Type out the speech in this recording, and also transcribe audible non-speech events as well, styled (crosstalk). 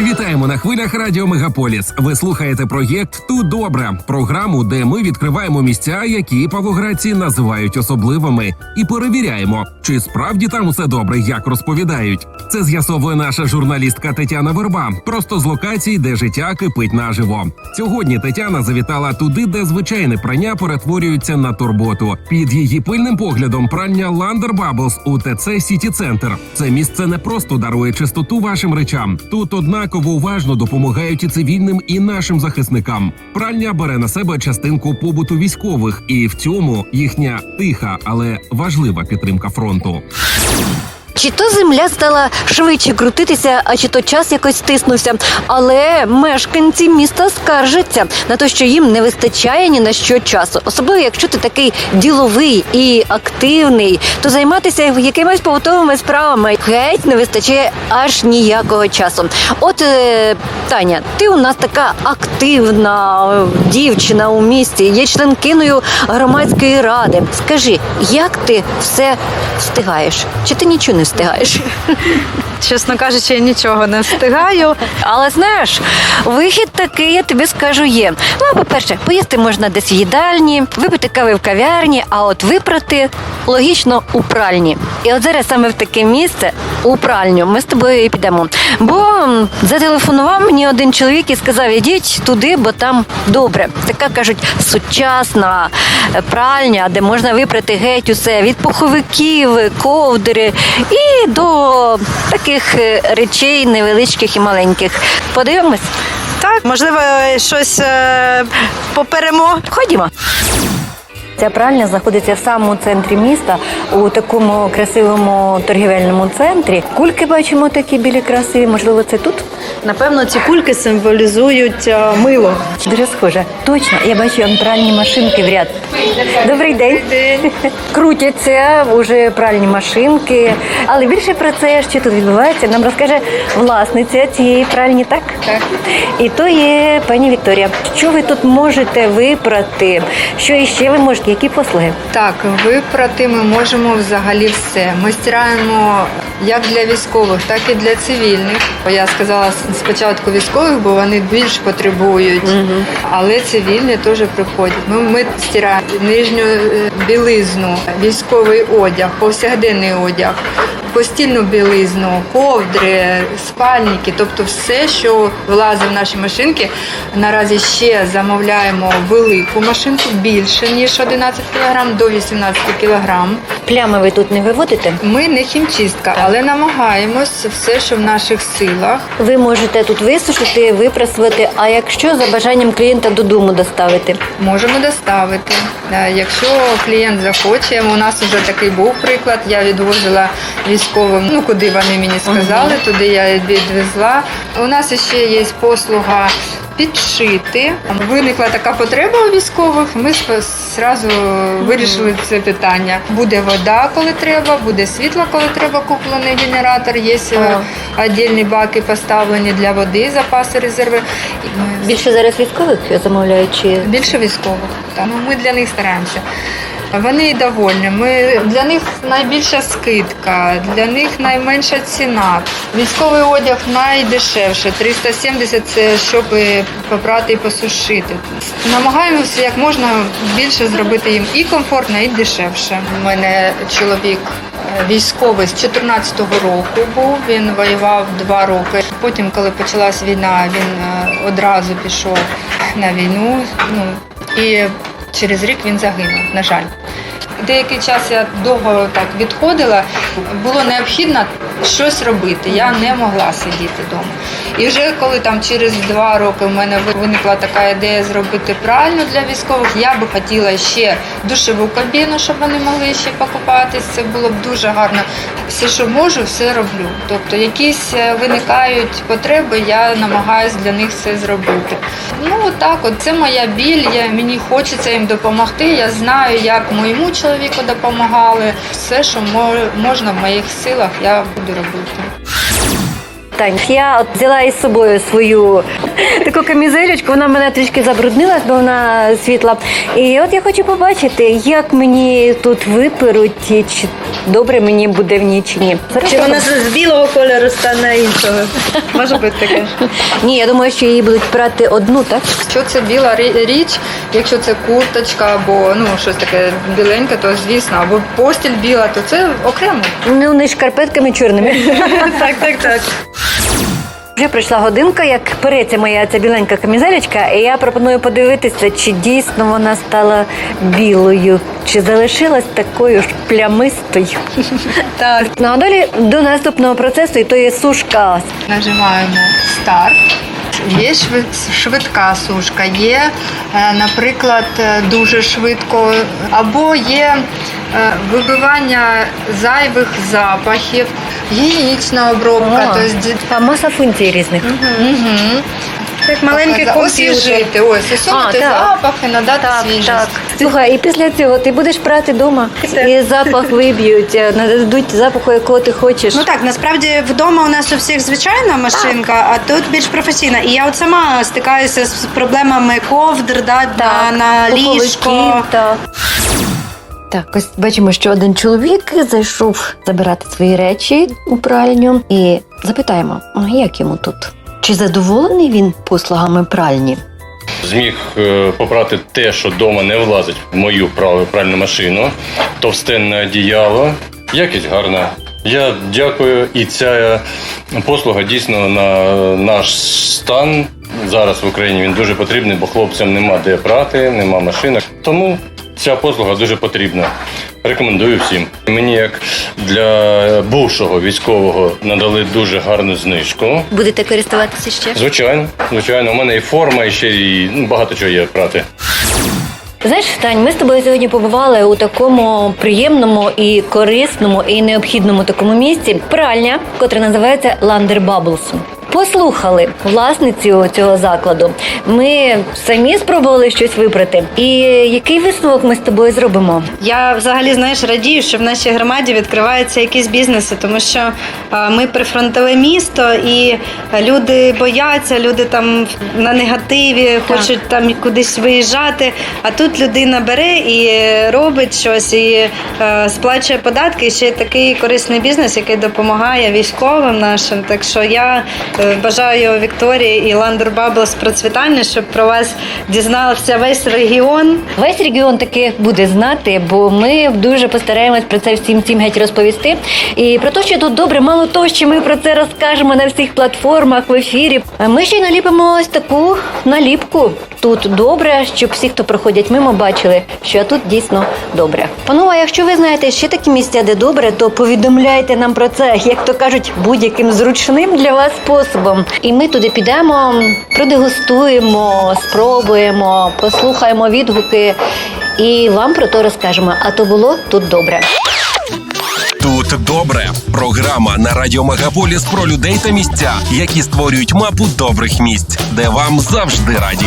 Вітаємо на хвилях Радіо Мегаполіс. Ви слухаєте проєкт Тут добре програму, де ми відкриваємо місця, які павлоградці називають особливими, і перевіряємо, чи справді там усе добре, як розповідають. Це з'ясовує наша журналістка Тетяна Верба, просто з локацій, де життя кипить наживо. Сьогодні Тетяна завітала туди, де звичайне прання перетворюється на турботу. Під її пильним поглядом прання Lander Bubbles у ТЦ Сіті Центр. Це місце не просто дарує чистоту вашим речам. Тут однаково уважно допомагають і цивільним, і нашим захисникам. Пральня бере на себе частинку побуту військових, і в цьому їхня тиха, але важлива підтримка фронту. Чи то земля стала швидше крутитися, а чи то час якось стиснувся. Але мешканці міста скаржаться на те, що їм не вистачає ні на що часу. Особливо, якщо ти такий діловий і активний, то займатися якимись побутовими справами геть не вистачає аж ніякого часу. От е, Таня, ти у нас така активна дівчина у місті, є членкиною громадської ради. Скажи, як ти все встигаєш? Чи ти нічого не встигаєш? (laughs) Чесно кажучи, я нічого не встигаю. Але знаєш, вихід такий, я тобі скажу, є. Ну, по-перше, поїсти можна десь в їдальні, випити кави в кав'ярні, а от випрати логічно у пральні. І от зараз саме в таке місце, у пральню, ми з тобою і підемо. Бо зателефонував мені один чоловік і сказав: ідіть туди, бо там добре. Така кажуть, сучасна пральня, де можна випрати геть усе від пуховиків, ковдри і до таких е, речей невеличких і маленьких. Подивимось. Так, можливо, щось е, поперемо. Ходімо. Ця пральня знаходиться в самому центрі міста, у такому красивому торгівельному центрі. Кульки бачимо такі білі красиві. Можливо, це тут? Напевно, ці кульки символізують е, мило. Дуже схоже. Точно, я бачу он пральні машинки в ряд. Добрий день. Крутяться вже пральні машинки. Але більше про це, що тут відбувається, нам розкаже власниця цієї пральні, так? Так. І то є пані Вікторія. Що ви тут можете випрати? Що іще ви можете? Які послуги? Так, випрати ми можемо взагалі все. Ми стираємо як для військових, так і для цивільних. Я сказала спочатку військових, бо вони більш потребують, але цивільні теж приходять. Ми, ми стираємо нижню е, білизну, військовий одяг, повсякденний одяг, постільну білизну, ковдри, спальники, тобто все, що влазить в наші машинки. Наразі ще замовляємо велику машинку більше ніж 11 кг до 18 кг. Плями ви тут не виводите? Ми не хімчистка, але намагаємось все, що в наших силах. Ви можете тут висушити, випрасувати, а якщо за бажанням клієнта додому доставити? Можемо доставити. Е, Якщо клієнт захоче, у нас вже такий був приклад. Я відвозила військовим, ну куди вони мені сказали, туди я відвезла. У нас ще є послуга. Підшити виникла така потреба у військових. Ми одразу вирішили це питання. Буде вода, коли треба, буде світло, коли треба. Куплений генератор. Є віддільні баки поставлені для води, запаси резерви. Більше зараз військових замовляють чи Більше військових. Так. Ну, ми для них стараємося. Вони довольні. Ми для них найбільша скидка, для них найменша ціна. Військовий одяг найдешевше 370 це щоб попрати і посушити. Намагаємося як можна більше зробити їм і комфортно, і дешевше. У мене чоловік е, військовий з 14-го року був. Він воював два роки. Потім, коли почалась війна, він е, одразу пішов на війну. Ну і через рік він загинув, на жаль. Деякий час я довго так відходила. Було необхідно щось робити. Я не могла сидіти вдома. І вже коли там через два роки в мене виникла така ідея зробити пральню для військових, я би хотіла ще душову кабіну, щоб вони могли ще покупатись. Це було б дуже гарно. Все, що можу, все роблю. Тобто, якісь е, виникають потреби, я намагаюся для них все зробити. Ну отак, от це моя біль. Я мені хочеться їм допомогти. Я знаю, як моєму чоловіку допомагали. Все, що мо- можна в моїх силах, я буду робити. Тань, я от взяла із собою свою таку камізелючку, вона мене трішки забруднилась, бо вона світла. І от я хочу побачити, як мені тут виперуть, і чи добре мені буде в ній чи ні. Зараз Чи вона з з білого кольору стане іншого? Може бути таке. (laughs) Ні, я думаю, що її будуть прати одну, так? Якщо це біла рі- річ, якщо це курточка або ну щось таке біленьке, то звісно, або постіль біла, то це окремо. Ну, не шкарпетками чорними. (laughs) Так, так, так. Вже пройшла годинка, як переться моя ця біленька камізелечка, і я пропоную подивитися, чи дійсно вона стала білою, чи залишилась такою ж плямистою. (laughs) Так. Ну а далі до наступного процесу, і то є сушка. Нажимаємо старт. Є швидка сушка, є, е, наприклад, е, дуже швидко, або є е, вибивання зайвих запахів, гігієнічна обробка. А. тобто А маса функцій різних. Мгм. Як маленький комп'ютер. освіжити, ось, усунути А, так. запахи, надати свіжість. Слухай, і після цього ти будеш прати вдома, Так. і запах виб'ють, е, нададуть запаху, якого ти хочеш. Ну так, насправді вдома у нас у всіх звичайна машинка, а тут більш професійна. І я от сама стикаюся з проблемами ковдр, да, на, на пуховиків, ліжко. Так. Так, ось бачимо, що один чоловік зайшов забирати свої речі у пральню і запитаємо, як йому тут? Чи задоволений він послугами пральні? Зміг е, попрати те, що вдома не влазить в мою пральну машину, товстенне одіяло, якість гарна. Я дякую, і ця послуга дійсно на наш стан зараз в Україні він дуже потрібний, бо хлопцям нема де прати, нема машинок. Тому ця послуга дуже потрібна. Рекомендую всім. Мені як для бувшого військового надали дуже гарну знижку. Будете користуватися ще? Звичайно, звичайно, у мене і форма, і ще і ну, багато чого є прати. Знаєш, Тань, ми з тобою сьогодні побували у такому приємному і корисному і необхідному такому місці. Пральня, котра називається Ландер Bubbles. Послухали власницю цього закладу. Ми самі спробували щось випрати. І який висновок ми з тобою зробимо? Я взагалі знаєш радію, що в нашій громаді відкриваються якісь бізнеси, тому що ми прифронтове місто, і люди бояться, люди там на негативі, хочуть там кудись виїжджати. А тут людина бере і робить щось, і е, сплачує податки. І ще такий корисний бізнес, який допомагає військовим нашим. Так що я е, бажаю Вікторії і Ландер Баблс процвітання, щоб про вас дізнався весь регіон. Весь регіон таки буде знати, бо ми дуже постараємось про це всім всім геть розповісти. І про те, що тут добре, мало того, що ми про це розкажемо на всіх платформах в ефірі. Ми ще й наліпимо ось таку наліпку. Тут добре, щоб всі, хто проходять мимо, бачили, що тут дійсно добре. Панове, якщо ви знаєте ще такі місця, де добре, то повідомляйте нам про це, як то кажуть, будь-яким зручним для вас способом. І ми туди підемо, продегустуємо, спробуємо, послухаємо відгуки і вам про то розкажемо. А то було тут добре. Тут добре. Програма на радіо Мегаполіс про людей та місця, які створюють мапу добрих місць, де вам завжди раді.